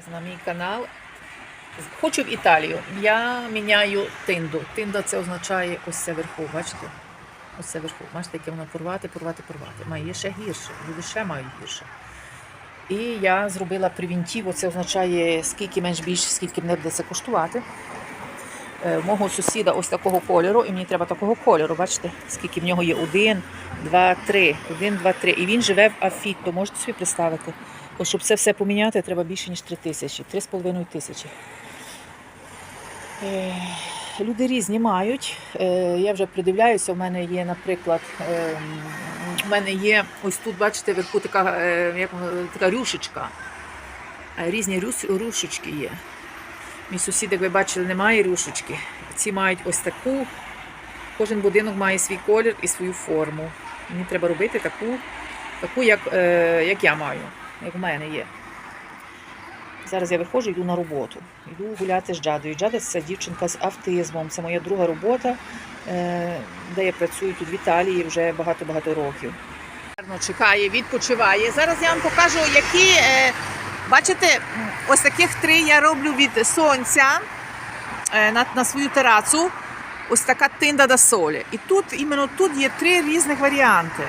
вас на мій канал. Хочу в Італію. Я міняю тинду. Тинда це означає ось це вверху, бачите? Ось це вверху. Бачите, яке воно порвати, порвати, порвати. Має ще гірше. Люди ще мають гірше. І я зробила превентив, це означає, скільки менш більше, скільки мене буде це коштувати. Е, мого сусіда ось такого кольору, і мені треба такого кольору. Бачите, скільки в нього є один, два, три, один, два, три. І він живе в Афіто. Можете собі представити? Ось щоб це все поміняти, треба більше, ніж три тисячі, три з половиною тисячі. Е, Люди різні мають. Е, Я вже придивляюся. У мене є, наприклад, у мене є ось тут, бачите, вверху така, е, як, така рюшечка. Різні рюс- рюшечки є. Мій сусід, як ви бачили, немає рюшечки. Ці мають ось таку. Кожен будинок має свій колір і свою форму. Мені треба робити таку, таку як, як я маю, як в мене є. Зараз я виходжу, йду на роботу. Йду гуляти з Джадою. Джада це дівчинка з автизмом. Це моя друга робота, е, де я працюю тут в Італії вже багато-багато років. Гарно чекає, відпочиває. Зараз я вам покажу, які. е, Бачите, ось таких три я роблю від сонця е, на, свою терацу. Ось така тинда да солі. І тут, іменно тут є три різних варіанти.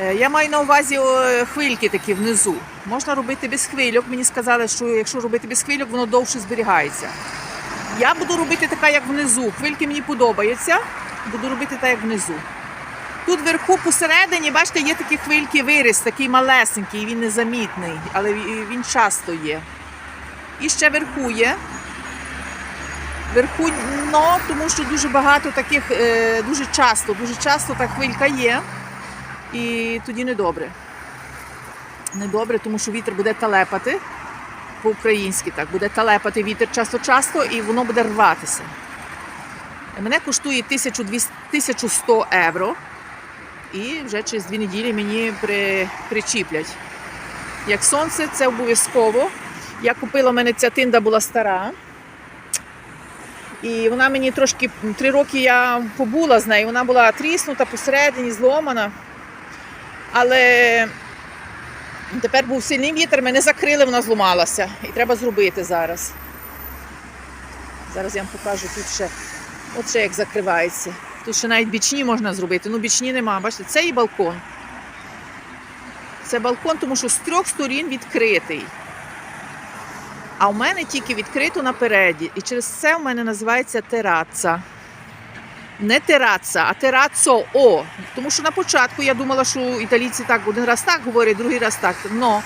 Е, Я маю на увазі хвильки такі внизу. Можна робити без хвильок. Мені сказали, що якщо робити без хвильок, воно довше зберігається. Я буду робити така, як внизу. Хвильки мені подобаються. Буду робити так, як внизу. Тут вверху посередині, бачите, є такі хвильки виріс, такий малесенький, він незамітний, але він часто є. І ще вверху є. Вверху дно, тому що дуже багато таких, е, дуже часто, дуже часто та хвилька є. І тоді недобре. Недобре, тому що вітер буде талепати. По-українськи так, буде талепати вітер часто-часто і воно буде рватися. Мене коштує 1200 1100 євро. І вже через дві неділі мені при, причіплять. Як сонце, це обов'язково. Я купила, у мене ця тинда була стара. І вона мені трошки три роки я побула з нею. Вона була тріснута посередині, зломана. Але тепер був сильний вітер, мене закрили, вона зламалася. І треба зробити зараз. Зараз я вам покажу тут ще, от ще як закривається. Тут ще навіть бічні можна зробити. Ну, бічні нема. Бачите, це і балкон. Це балкон, тому що з трьох сторін відкритий. А у мене тільки відкрито напереді. І через це у мене називається тераца. Не тераца, а терацо О. Тому що на початку я думала, що італійці так один раз так говорять, другий раз так. Но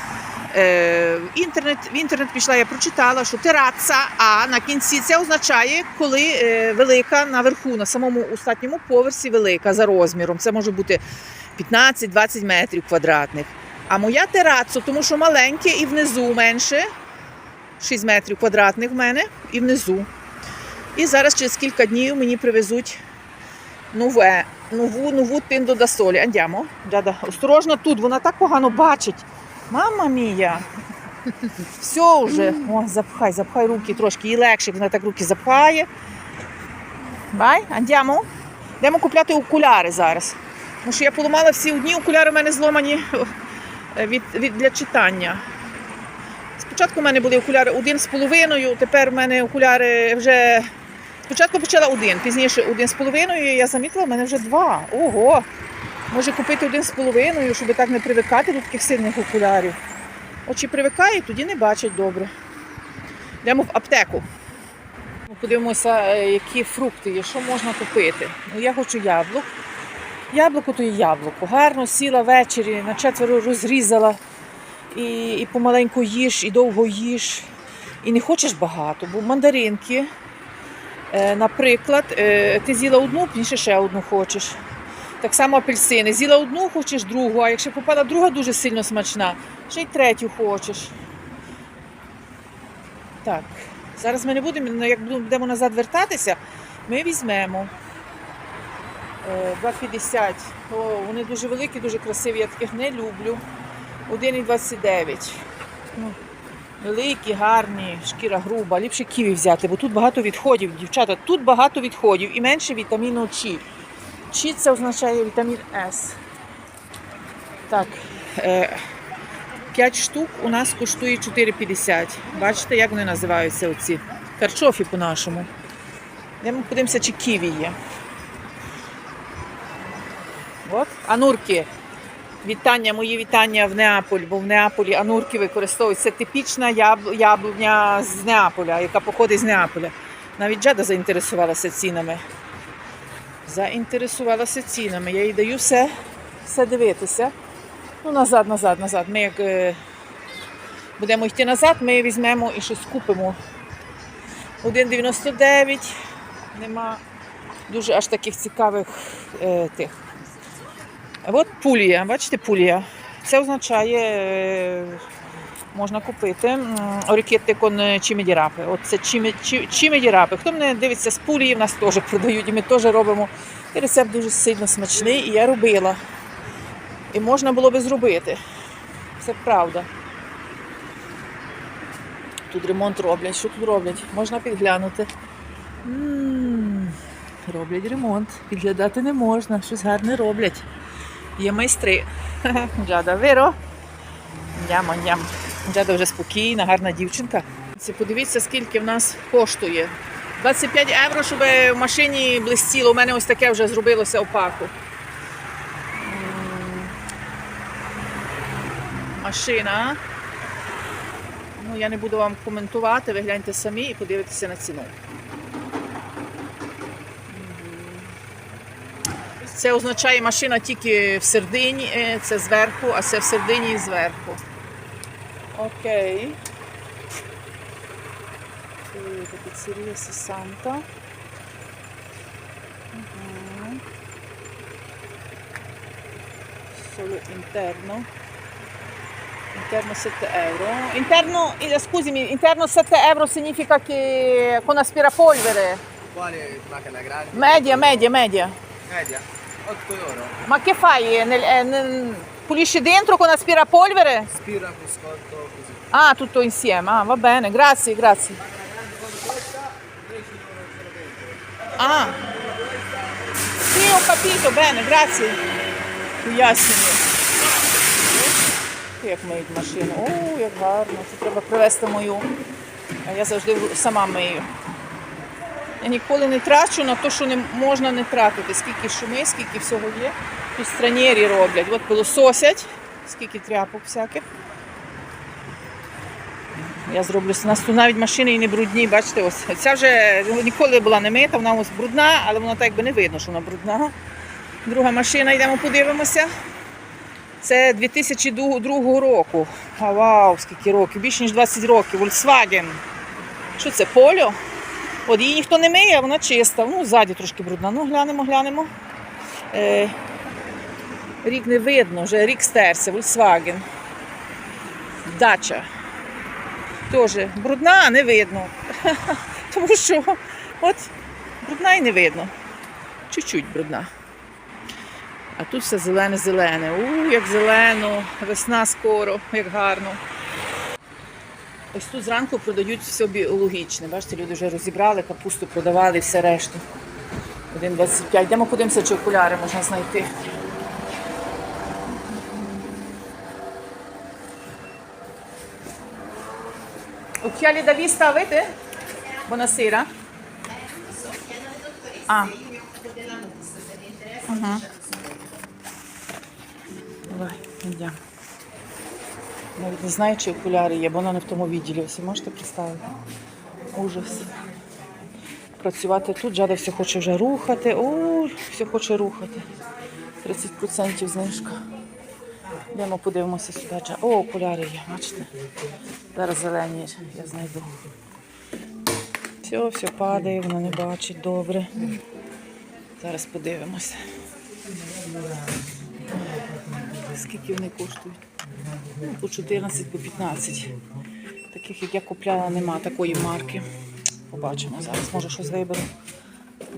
е, інтернет, в інтернет пішла, я прочитала, що тераца, а на кінці це означає, коли е, велика наверху, на самому остатньому поверсі велика за розміром. Це може бути 15-20 метрів квадратних. А моя терацо, тому що маленьке і внизу менше. 6 метрів квадратних в мене і внизу. І зараз через кілька днів мені привезуть нове, нову, нову тинду да солі. Андямо. Дяда, осторожно тут, вона так погано бачить. Мама мія. Все вже. О, запхай, запхай руки трошки. Їй легше, вона так руки запхає. Бай, андямо. Йдемо купляти окуляри зараз. Тому що я поламала всі одні окуляри, у мене зломані е, від, від, для читання. Спочатку в мене були окуляри один з половиною, тепер в мене окуляри вже. Спочатку почала один, пізніше один з половиною, я замітила, в мене вже два. Ого! Може купити один з половиною, щоб так не привикати до таких сильних окулярів. Очі привикають, тоді не бачать добре. Йдемо в аптеку. Подивимося, е, які фрукти є, що можна купити. Ну, я хочу яблук. Яблуко то є яблуко. Гарно сіла ввечері, на четверо розрізала і, і помаленьку їж, і довго їж. І не хочеш багато, бо мандаринки, наприклад, е, ти з'їла одну, пізніше ще одну хочеш. Так само апельсини. З'їла одну, хочеш другу, а якщо попала друга дуже сильно смачна, ще й третю хочеш. Так, зараз ми не будемо, ну, як будемо назад вертатися, ми візьмемо. е, 2,50. О, вони дуже великі, дуже красиві, я таких не люблю. 1,29. Великі, гарні, шкіра груба. Ліпше ківі взяти, бо тут багато відходів, дівчата. Тут багато відходів і менше вітаміну Ч. Ч це означає вітамін С. Так. Е, 5 штук у нас коштує 4,50. Бачите, як вони називаються оці? Карчофі по-нашому. Йдемо подивимося, чи ківі є. От, анурки. Вітання, мої вітання в Неаполь, бо в Неаполі анурки використовують. Це типічна яблуня з Неаполя, яка походить з Неаполя. Навіть Джада заінтересувалася цінами. Заінтересувалася цінами. Я їй даю все, все дивитися. Ну, назад, назад, назад. Ми як е, будемо йти назад, ми візьмемо і щось купимо. 1,99. Нема дуже аж таких цікавих е, тих. От пулія, бачите, пулія. Це означає, е, можна купити м, орікетти кон чімедірапи. От це чімедірапи. Хто мене дивиться з пулії, в нас теж продають, і ми теж робимо. І рецепт дуже сильно смачний, і я робила. І можна було би зробити. Це правда. Тут ремонт роблять. Що тут роблять? Можна підглянути. М, Роблять ремонт. Підглядати не можна, щось гарне роблять. Є майстри. Джада, виро. Ням, ням. Джада вже спокійна, гарна дівчинка. Подивіться, скільки в нас коштує. 25 євро, щоб в машині блистіло. У мене ось таке вже зробилося опаку. Машина. Ну, я не буду вам коментувати, ви гляньте самі і подивитеся на ціну. Це означає машина тільки в середині, е, це зверху, а це в середині і зверху. Окей. Це Піцерія 60. Мгм. Solo interno. Interno 7 euro. Interno, eh, scusami, interno 7 euro significa che con aspirapolvere. Quale macchina grande? Media, media, media. Media? 8 euro. Ma che fai? Nel- eh, nel- pulisci dentro con aspirapolvere? Spira, cruscotto, così. Ah, tutto insieme. Ah, va bene, grazie, grazie. Ah. Sì, ho capito, bene, grazie. Пояснення. Як миють машину. О, як гарно. Це треба привезти мою. А я завжди сама мию. Я ніколи не трачу на те, що не можна не тратити. Скільки шуми, скільки всього є. Тут странєрі роблять. От пилососять, скільки тряпок всяких. Я зроблю у нас тут навіть машини і не брудні. Бачите, ось ця вже ніколи була не мита, вона ось брудна, але вона так якби не видно, що вона брудна. Друга машина, йдемо подивимося. Це 2002 року. А вау, скільки років, більше ніж 20 років. Volkswagen. Що це, полю? От її ніхто не миє, вона чиста. Ну, ззаді трошки брудна. Ну, глянемо, глянемо. Е, рік не видно, вже рік стерся, Volkswagen. Дача. Теж брудна, а не видно. Тому що от брудна і не видно. Чуть-чуть брудна. А тут все зелене-зелене. У, як зелено, весна скоро, як гарно. Ось тут зранку продають все біологічне. Бачите, люди вже розібрали, капусту продавали і все решту. 1,25. Йдемо подивимося, чи окуляри можна знайти. Occhiali da vista avete? Buonasera. Ah. Ага. Давай, йдемо. Навіть не знаю, чи окуляри є, бо вона не в тому відділі. Ви можете представити? Ужас. Працювати тут, Жада все хоче вже рухати. О, все хоче рухати. 30% знижка. Йдемо подивимося сюди. О, окуляри є, бачите? Зараз зелені я знайду. Все, все падає, вона не бачить добре. Зараз подивимося. Скільки вони коштують? Ну, по 14, по 15. Таких, як я купляла, нема такої марки. Побачимо зараз. Може щось виберу.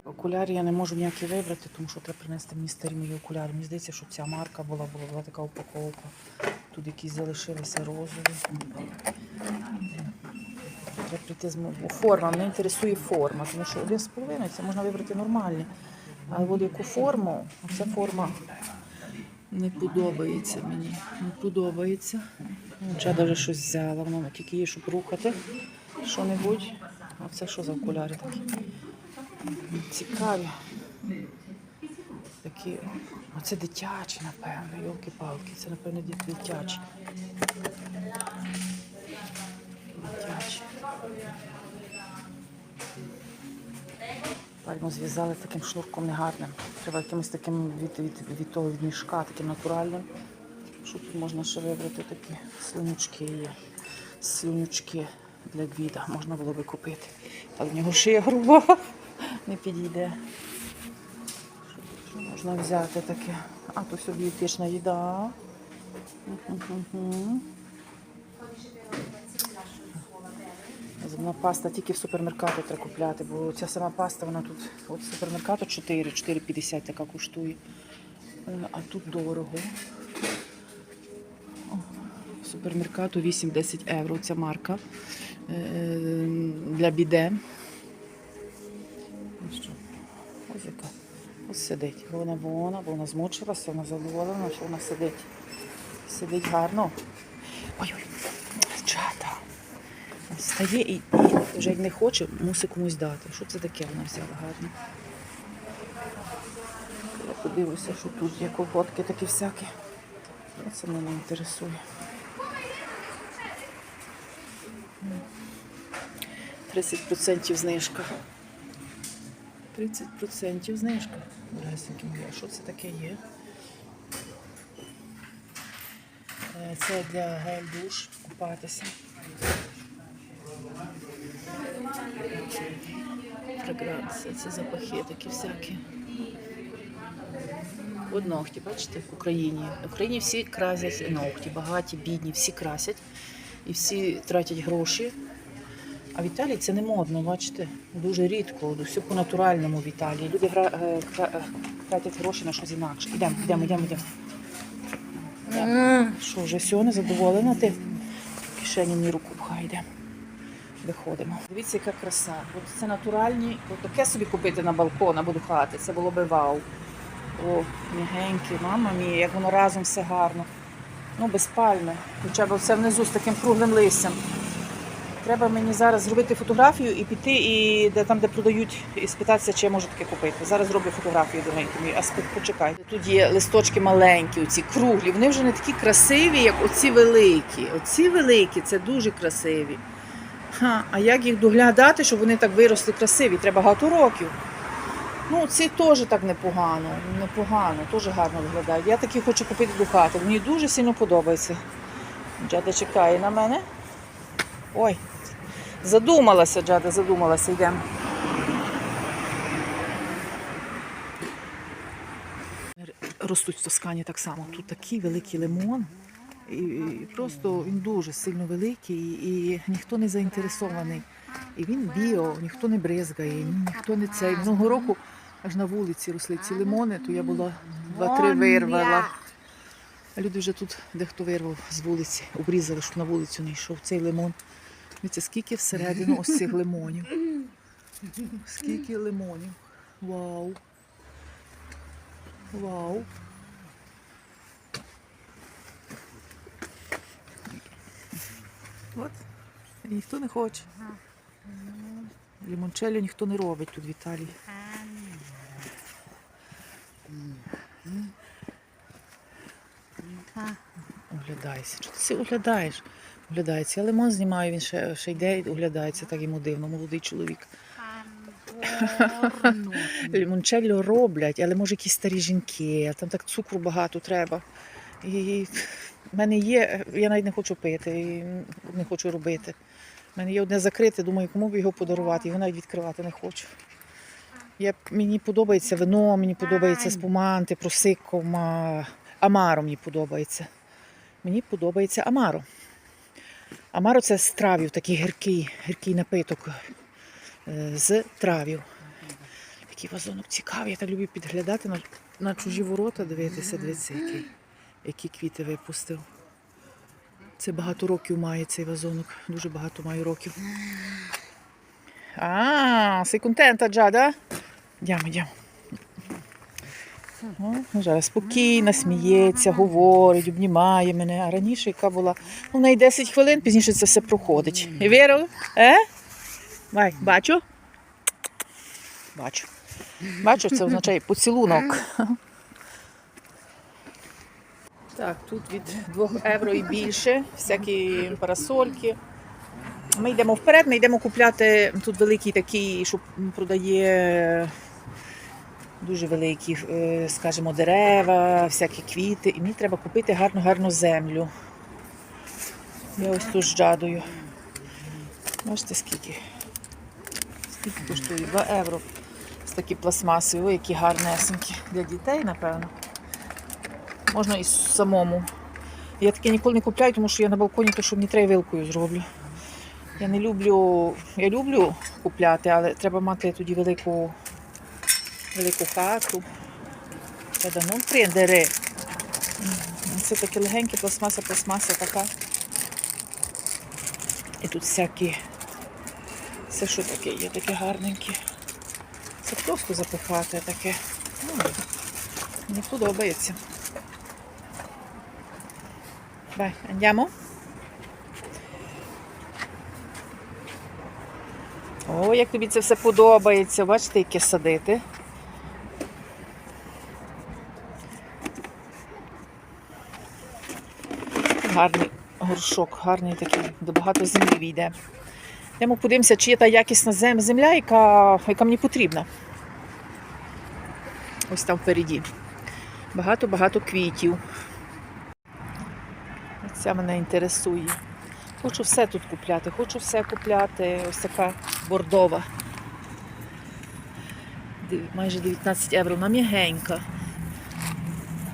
Окуляри я не можу ніякі вибрати, тому що треба принести мені старі мої окуляри. Мені здається, що ця марка була, була, була така упаковка. Тут якісь залишилися розові. Треба прийти з форма. Мене інтересує форма, тому що один з половиною це можна вибрати нормальні. Але от яку форму, ця форма не подобається мені. Не подобається. Чада вже щось взяла, вона тільки її, щоб рухати. Що-небудь. А це що за окуляри такі? Цікаві. Такі. Оце дитячі, напевно, йолки-палки. Це, напевно. Дитячі. Пальму зв'язали таким шнурком негарним. Треба якимось таким від, від, від того від мішка, таким натуральним. Що тут можна ще вибрати такі слюнючки є. Слюнючки для гвіда можна було би купити. Але в нього шия груба, не підійде. Що можна взяти таке? А, то все дієтична їда. Зубна паста тільки в супермеркату треба купляти, бо ця сама паста, вона тут от супермеркату 4, 4,50 така коштує. Е, А тут дорого. Супермеркату 8-10 євро ця марка е, для біде. Ну що, Ось яка. Ось сидить. Бо вона вона, бо вона змучилася, вона задоволена, що вона сидить. Сидить гарно. Встає і, і вже як не хоче, мусить комусь дати. Що це таке вона взяла гарно? Я подивлюся, що тут є колготки такі всякі. Це мене інтересує. 30% знижка. 30% знижка. Дорогесенькі мої. Що це таке є? Е, Це для гель-душ купатися. Фрагранція, це запахи такі всякі. От ногті, бачите, в Україні. В Україні всі красять ногті, багаті, бідні, всі красять і всі тратять гроші. А в Італії це не модно, бачите, дуже рідко, все по-натуральному в Італії. Люди е, е, тратять гроші на щось інакше. Ідемо, йдемо, йдемо, йдемо. Що, вже все, не задоволена ти? В кишені мені руку пхай, йдемо. Виходимо. Дивіться, яка краса. От це натуральні. От таке собі купити на балкон або до хати. Це було би вау. О, мігенькі, мама мія, як воно разом все гарно. Ну, без пальми. Хоча б все внизу з таким круглим листям. Треба мені зараз зробити фотографію і піти, і де там, де продають, і спитатися, чи я можу таке купити. Зараз зроблю фотографію до неї. А спи- почекайте. Тут є листочки маленькі, оці круглі. Вони вже не такі красиві, як оці великі. Оці великі це дуже красиві. Ха, а як їх доглядати, щоб вони так виросли красиві? Треба багато років. Ну, ці теж так непогано. Непогано, теж гарно виглядають. Я такі хочу купити до хати. Мені дуже сильно подобається. Джада чекає на мене. Ой, задумалася, Джада, задумалася, йдемо. Ростуть в Тоскані так само. Тут такий великий лимон. І, просто він дуже сильно великий, і, ніхто не заінтересований. І він біо, ніхто не бризгає, ніхто не цей. Минулого року аж на вулиці росли ці лимони, то я була два-три вирвала. А люди вже тут дехто вирвав з вулиці, обрізали, щоб на вулицю не йшов цей лимон. Дивіться, скільки всередину ось цих лимонів. Скільки лимонів. Вау. Вау. От. І ніхто не хоче. Лімончелло ніхто не робить тут в Італії. Оглядайся. Чого ти оглядаєш? Оглядається. Я лимон знімаю, він ще, ще йде і оглядається, так йому дивно, молодий чоловік. Лімончелло роблять, але може якісь старі жінки, а там так цукру багато треба. І мене є, я навіть не хочу пити, і не хочу робити. У мене є одне закрите, думаю, кому б його подарувати, його навіть відкривати не хочу. Я, мені подобається вино, мені подобається спуманти, просикко, ма- амаро мені подобається. Мені подобається амаро. Амаро це з травів, такий гіркий, гіркий напиток е, з травів. Такий вазонок цікавий, я так люблю підглядати на, на чужі ворота, дивитися, дивіться, який, які квіти випустив. Це багато років має цей вазонок, дуже багато має років. А, sei contenta già, да? Йдемо, йдемо. Ну, зараз спокійно, сміється, говорить, обнімає мене. А раніше, яка була, ну, неї 10 хвилин, пізніше це все проходить. І? Е? Бай, бачу? Бачу. Бачу, це означає поцілунок. Так, тут від 2 євро і більше, всякі парасольки. Ми йдемо вперед, ми йдемо купляти тут великий такий, що продає дуже великі, е, скажімо, дерева, всякі квіти. І мені треба купити гарну гарну землю. Я ось тут з джадою. Бачите, скільки? Скільки коштує? 2 євро. Ось такі пластмасові, які гарнесенькі. Для дітей, напевно. Можна і самому. Я таке ніколи не купляю, тому що я на балконі, то що мені треба вилкою зроблю. Я не люблю, я люблю купляти, але треба мати тоді велику, велику хату. Та ну прендери. Це таке легеньке, пластмаса, пластмаса така. І тут всякі. Це що таке є, таке гарненьке. Це просто запихати таке. Ну, мені подобається. Vai, andiamo? О, як тобі це все подобається. Бачите, яке садити. Гарний горшок, гарний такий, де багато землі війде. Йдемо подивимося, чи є та якісна земля, яка, яка мені потрібна. Ось там впереді. Багато-багато квітів. Ця мене інтересує. Хочу все тут купляти, хочу все купляти. Ось така бордова. Майже 19 євро. Вона м'ягенька.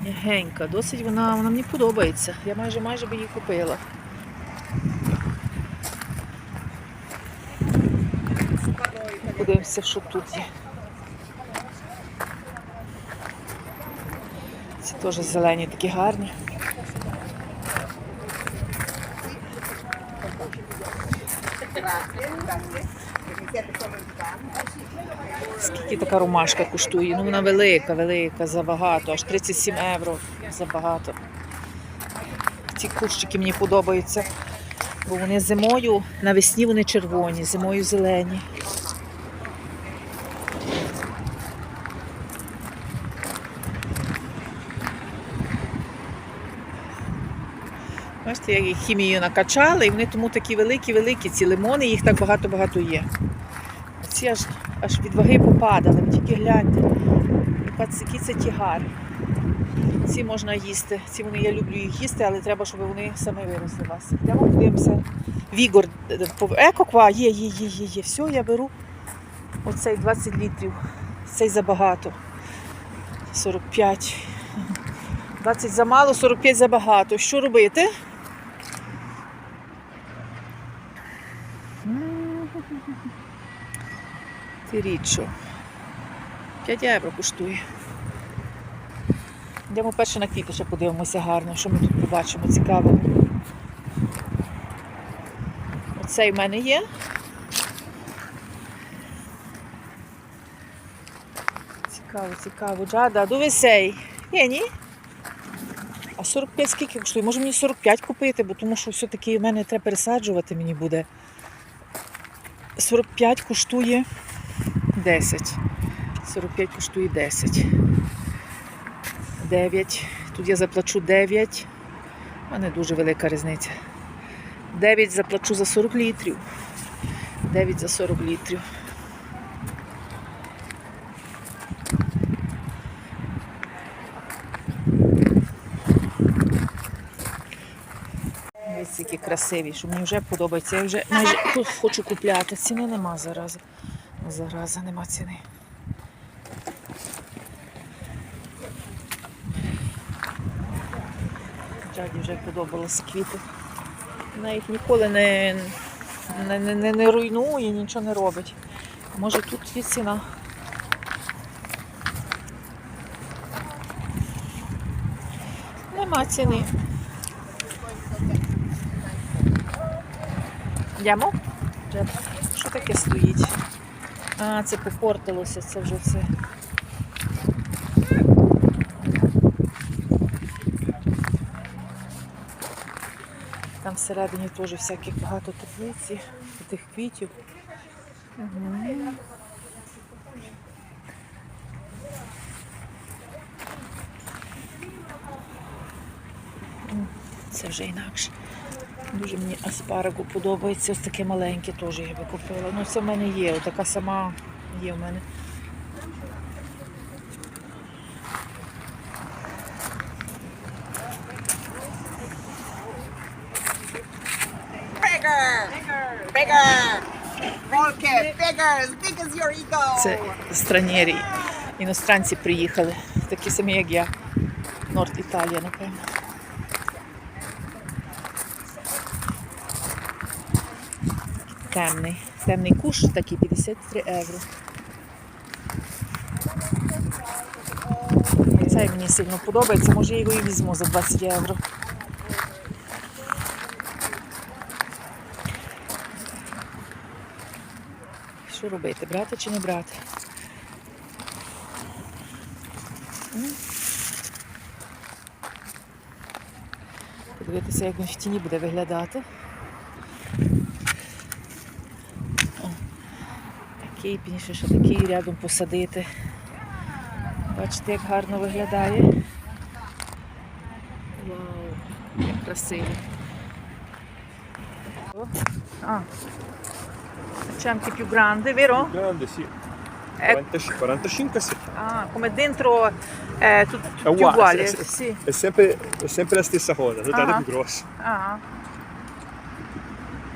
М'ягенька. Досить вона, вона мені подобається. Я майже майже би її купила. Подивимося, що тут є. Ці теж зелені такі гарні. Скільки така ромашка коштує? Ну вона велика, велика, забагато, аж 37 євро забагато. Ці кущики мені подобаються, бо вони зимою, навесні вони червоні, зимою зелені. Бачите, як їх хімією накачали, і вони тому такі великі-великі, ці лимони, їх так багато-багато є. Ці аж, аж від ваги попадали, ви тільки гляньте. Який це тягар. Ці можна їсти. Ці вони я люблю їх їсти, але треба, щоб вони самі виросли у вас. Йдемо подивимося. Вігор е, по- екоква, є, є, є, є, є. Все, я беру оцей 20 літрів. Цей забагато. 45. 20 замало, 45 забагато. Що робити? Ти річо. 5 євро коштує. Йдемо перше на квіти, ще подивимося гарно, що ми тут побачимо цікавого. Оцей в мене є. Цікаво, цікаво. Джада, довесей. Є, ні? А 45 скільки коштує? Може мені 45 купити, бо тому що все-таки в мене треба пересаджувати мені буде. 45 коштує 10. 45 коштує 10. 9. Тут я заплачу 9. У мене дуже велика різниця. 9 заплачу за 40 літрів. 9 за 40 літрів. Ось які красиві, що мені вже подобається. Я вже майже хочу купляти. Ціни нема зарази. Зараза, нема ціни. Джаді вже подобалися квіти. Вона їх ніколи не, не, не, не, руйнує, нічого не робить. Може тут є ціна. Нема ціни. Йдемо? Що таке стоїть? А, це попортилося, це вже все. Там всередині теж всяких багато теплиці, тих квітів. Угу. Це вже інакше. Дуже мені аспарагу подобається. Ось таке маленьке теж я би купила. Ну, це в мене є, така сама є в мене. Це странєрі. Іностранці приїхали, такі самі, як я. Норд Італія, напевно. Темний. Темний куш такий 53 євро. Цей мені сильно подобається, може я його і візьму за 20 євро. Що робити? Брати чи не брати? Подивитися, як він в тіні буде виглядати. такий, пізніше ще такий рядом посадити. Бачите, як гарно виглядає. Вау, як красиво. О, А, c'è anche più grande, vero? Grande, sì. Eh. 45, 45 sì. Ah, come dentro è tut- È tutti uguale, uguali? sì, sì. Sì. È sempre, è sempre la stessa cosa, soltanto Ah. più grossa. Ah.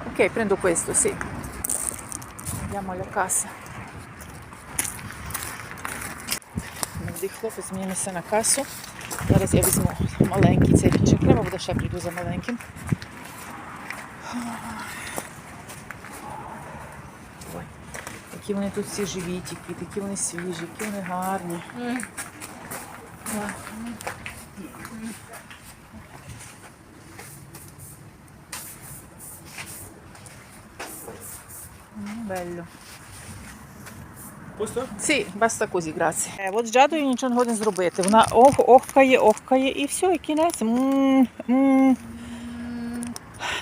Ok, prendo questo, sì. Alla cassa. Молодий хлопець мені несе на касу. Зараз я візьму маленький цей чи треба буде ще прийду за маленьким. Ой, які вони тут всі живі, ті квіти, які вони свіжі, які вони гарні. Mm, Bello. Posto? Sì, basta così, grazie. Е, от з Джадою нічого не годен зробити. Вона ох, охкає, охкає і все, і кінець. М, м.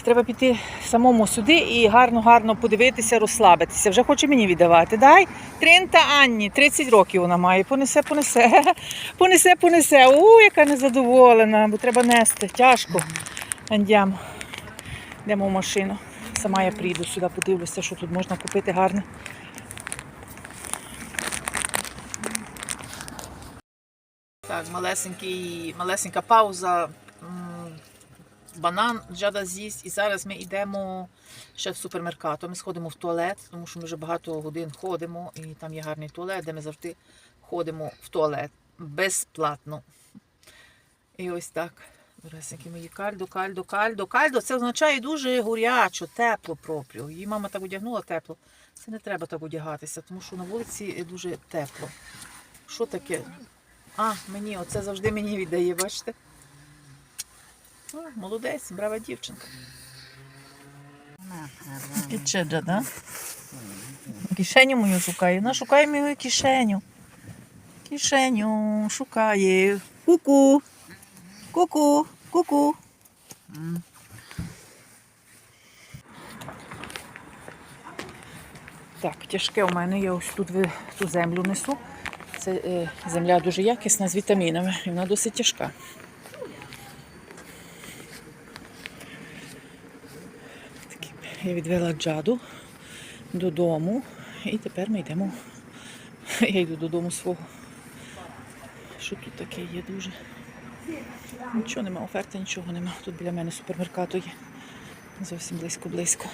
Треба піти самому сюди і гарно-гарно подивитися, розслабитися. Вже хоче мені віддавати. Дай 30 Анні, 30 років вона має. Понесе, понесе, понесе, понесе. У, яка незадоволена, бо треба нести. Тяжко. Андямо. Йдемо в машину. Сама я прийду сюди, подивлюся, що тут можна купити гарне. Так, малесенький, малесенька пауза. Банан Джада з'їсть. І зараз ми йдемо ще в супермеркат. Ми сходимо в туалет, тому що ми вже багато годин ходимо, і там є гарний туалет, де ми завжди ходимо в туалет безплатно. І ось так. Доресенькі мої кальдо, кальдо, кальдо. Кальдо це означає дуже горячо, тепло пропрю. Її мама так одягнула тепло. Це не треба так одягатися, тому що на вулиці дуже тепло. Що таке? А, мені, оце завжди мені віддає, бачите? О, молодець, брава дівчинка. Кічеджа, да? Кишеню мою шукає. Вона шукає мою кишеню. Кишеню шукає. Ку-ку. Ку-ку. Ку-ку. Так, тяжке у мене. Я ось тут ту землю несу. Це е, земля дуже якісна з вітамінами, і вона досить тяжка. Так, Я відвела джаду додому, і тепер ми йдемо. Я йду додому свого. Що тут таке є дуже? Нічого нема, оферти, нічого нема. Тут біля мене супермеркату є. Зовсім близько-близько.